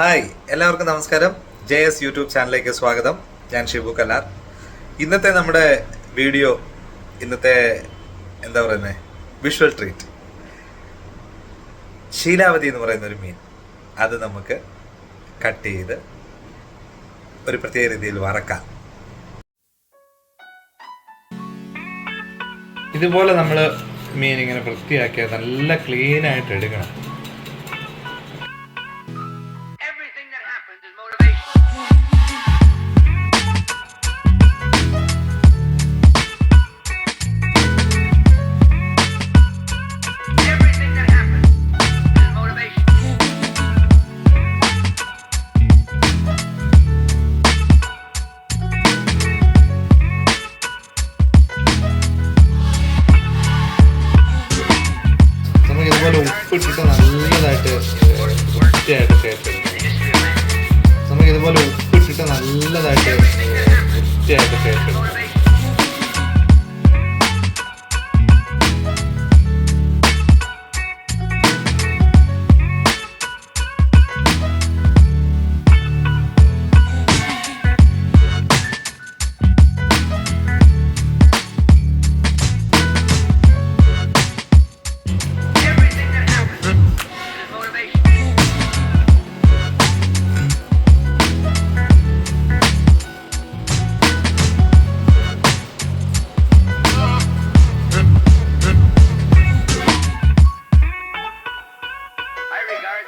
Hi എല്ലാവർക്കും നമസ്കാരം. J S YouTube ചാനലിലേക്ക് സ്വാഗതം. ഞാൻ ഷിബു കല്ലാർ. ഇന്നത്തെ നമ്മുടെ വീഡിയോ ഇന്നത്തെ എന്താ പറയുന്നത് വിഷ്വൽ ട്രീറ്റ് ശീലാവതി എന്ന് പറയുന്ന ഒരു മീൻ. അത് നമുക്ക് കട്ട് ചെയ്ത് ഒരു പ്രത്യേക രീതിയിൽ വറക്കാം. ഇതുപോലെ നമ്മൾ മീൻ ഇങ്ങനെ വൃത്തിയാക്കിയാൽ നല്ല ക്ലീൻ ആയിട്ട് എടുക്കണം. ഉപ്പിട്ടിട്ട് നല്ലതായിട്ട് വൃത്തിയായിട്ട് തേച്ചെടുക്കണം നമുക്ക് ഇതുപോലെ ഉപ്പിട്ടിട്ട് നല്ലതായിട്ട് വൃത്തിയായിട്ട് തേച്ചെടുക്കണം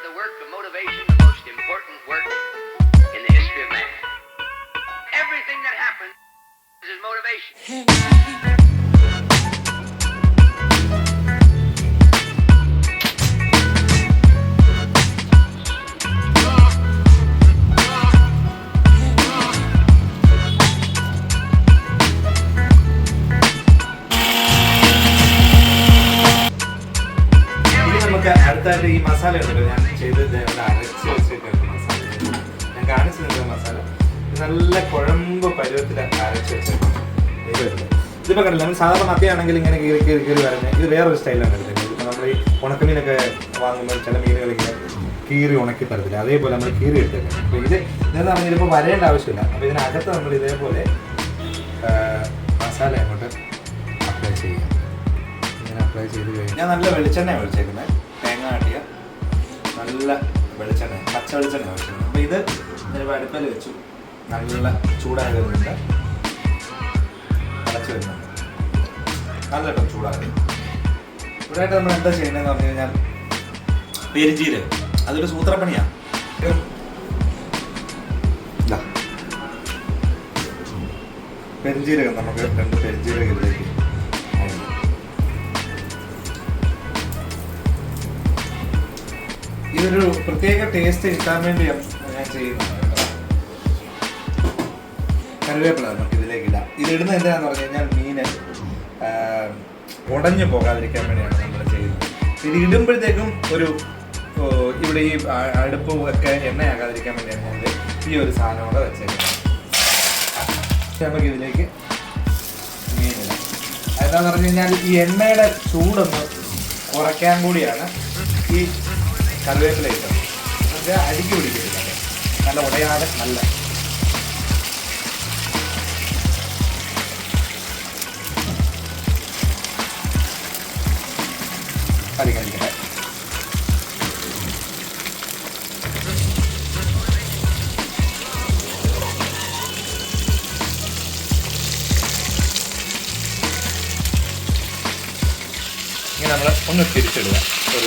the work of motivation the most important work in the history of man. Everything that happens is motivation. കുഴമ്പ് പരുവത്തിൽ അരച്ച് വരുന്നത്. ഇതിപ്പോ കണ്ടില്ല നമ്മൾ സാധാരണ മത്തിയാണെങ്കിൽ ഇങ്ങനെ കീറി കീറി കീറി വരുന്നത് ഇത് വേറൊരു സ്റ്റൈലാണ് എടുക്കുന്നത് ഇപ്പൊ നമ്മൾ ഈ ഉണക്കമീനൊക്കെ വാങ്ങുമ്പോൾ ചില മീനുകൾ ഇങ്ങനെ കീറി ഉണക്കി തരത്തില്ല. അതേപോലെ നമ്മൾ കീറി എടുത്തേക്കാം. അപ്പൊ ഇത് ഇതെന്ന് പറഞ്ഞാൽ ഇപ്പോൾ വരേണ്ട ആവശ്യമില്ല. അപ്പൊ ഇതിനകത്ത് നമ്മൾ ഇതേപോലെ മസാല അങ്ങോട്ട് അപ്ലൈ ചെയ്യാം. ഇങ്ങനെ അപ്ലൈ ചെയ്ത് കഴിഞ്ഞാൽ ഞാൻ നല്ല വെളിച്ചെണ്ണ ഒഴിച്ചേക്കുന്നത് തേങ്ങ ആട്ടിയ നല്ല വെളിച്ചെണ്ണ പച്ച വെളിച്ചെണ്ണ ഒഴിച്ചേക്കുന്നത്. അപ്പോൾ ഇത് ഞാനിപ്പോൾ അടുപ്പിൽ വെച്ചു. നല്ല ചൂടായി വരുന്നുണ്ട് അടച്ച് വരുന്നുണ്ട് നല്ല കേട്ടോ ചൂടായി ഇവിടെയായിട്ട് നമ്മൾ എന്താ ചെയ്യുന്നതെന്ന് പറഞ്ഞു കഴിഞ്ഞാൽ പെരിജീരകം അതൊരു സൂത്രപ്പണിയാ. പെരിഞ്ചീരകം നമുക്ക് രണ്ട് ചെയ്യാം. ഇതൊരു പ്രത്യേക ടേസ്റ്റ് കിട്ടാൻ വേണ്ടിയാണ് ഞാൻ ചെയ്യുന്നത്. കറിവേപ്പില നമുക്ക് ഇതിലേക്ക് ഇടാം ഇതിടുന്നത് എന്തിനാന്ന് പറഞ്ഞു കഴിഞ്ഞാൽ മീന് ഉടഞ്ഞു പോകാതിരിക്കാൻ വേണ്ടിയാണ് നമ്മൾ ചെയ്യുന്നത്. ഇത് ഇടുമ്പോഴത്തേക്കും ഒരു ഇവിടെ ഈ അടുപ്പ് ഒക്കെ എണ്ണയാകാതിരിക്കാൻ വേണ്ടിയാണ് ഞാൻ ഈ ഒരു സാധനം കൂടെ വെച്ചേക്കുന്നത്. നമുക്ക് ഇതിലേക്ക് മീനിടാം എന്താന്ന് പറഞ്ഞു കഴിഞ്ഞാൽ ഈ എണ്ണയുടെ ചൂടൊന്ന് കുറയ്ക്കാൻ കൂടിയാണ് ഈ കറിവേപ്പില ഇട്ടത്. നമുക്ക് അടിക്ക് പിടിക്കത്തില്ല നല്ല ഉടയാതെ നല്ല കളി കളിക്കട്ടെ ഇങ്ങനെ നമ്മൾ ഒന്ന് തിരിച്ചിടുക. ഒരു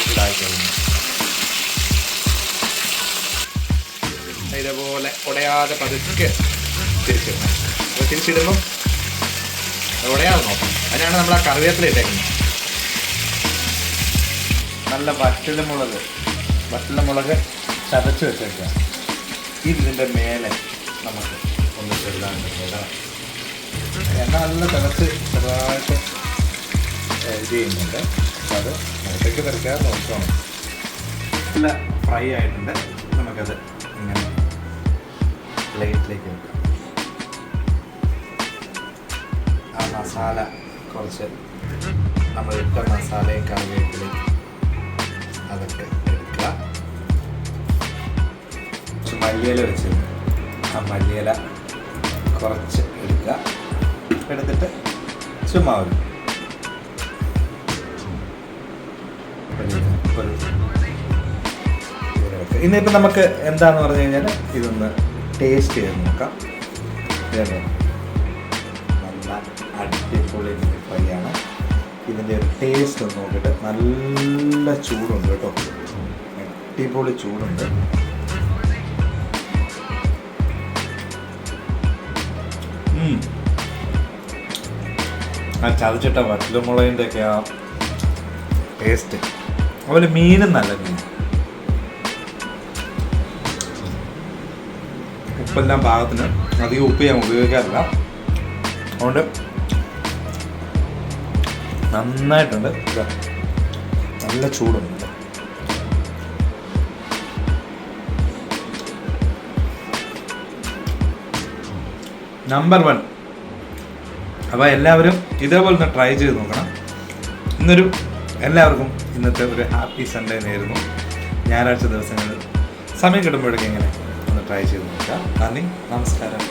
ഇതേപോലെ ഉടയാതെ പതുക്കെ തിരിച്ചിടണം അപ്പോൾ തിരിച്ചിടുമ്പം ഉടയാതെ നോക്കണം. അതിനാണ് നമ്മൾ ആ കറിവേപ്പില ഇട്ടേക്കുന്നത്. നല്ല വറ്റൽ മുളക് വറ്റൽ മുളക് ചതച്ച് വെച്ചേക്കാം. ഇതിന്റെ മേലെ നമുക്ക് ഒന്ന് ചെറുതായിട്ട് ഇടണം. എണ്ണ നല്ല തിളച്ച് ചെറുതായിട്ട് ഇത് ചെയ്യുന്നുണ്ട്. അത് മുഖത്തേക്ക് തിരക്കാൻ നോക്കണം നല്ല ഫ്രൈ ആയിട്ടുണ്ട്. നമുക്കത് ഇങ്ങനെ പ്ലേറ്റിലേക്ക് വെക്കാം. ആ മസാല കുറച്ച് നമ്മൾ ഇട്ട മസാലയും മല്ലിയില വെച്ചിരുന്നു ആ മല്ലിയില കുറച്ച് എടുക്കുക എടുത്തിട്ട് ചുമ്മാ ഒരു. ഇന്നിപ്പോൾ നമുക്ക് എന്താന്ന് പറഞ്ഞു കഴിഞ്ഞാൽ ഇതൊന്ന് ടേസ്റ്റ് ചെയ്ത് നോക്കാം? നല്ല അടിപൊളി പരിയാണ് ഇതിന്റെ ഒരു ടേസ്റ്റ് ഒന്ന് നോക്കിയിട്ട് നല്ല ചൂടുണ്ട് കേട്ടോ അടിപൊളി ചൂടുണ്ട് ആ ചതച്ചിട്ട വറ്റലുമുളകിന്റെ ഒക്കെ ആ ടേസ്റ്റ് അതുപോലെ മീനും നല്ല മീൻ ഉപ്പെല്ലാം പാകത്തിന് അധികം ഉപ്പ് ഞാൻ ഉപയോഗിക്കാറില്ല. അതുകൊണ്ട് നന്നായിട്ടുണ്ട്. നല്ല ചൂടുണ്ട്. നമ്പർ വൺ അപ്പോൾ എല്ലാവരും ഇതേപോലെ ഒന്ന് ട്രൈ ചെയ്ത് നോക്കണം. ഇന്നൊരു എല്ലാവർക്കും ഇന്നത്തെ ഒരു ഹാപ്പി സൺഡേ നേരുന്നു. ഞായറാഴ്ച ദിവസങ്ങളിൽ സമയം കിട്ടുമ്പോഴൊക്കെ ഇങ്ങനെ ഒന്ന് ട്രൈ ചെയ്ത് നോക്കാം. നന്ദി നമസ്കാരം.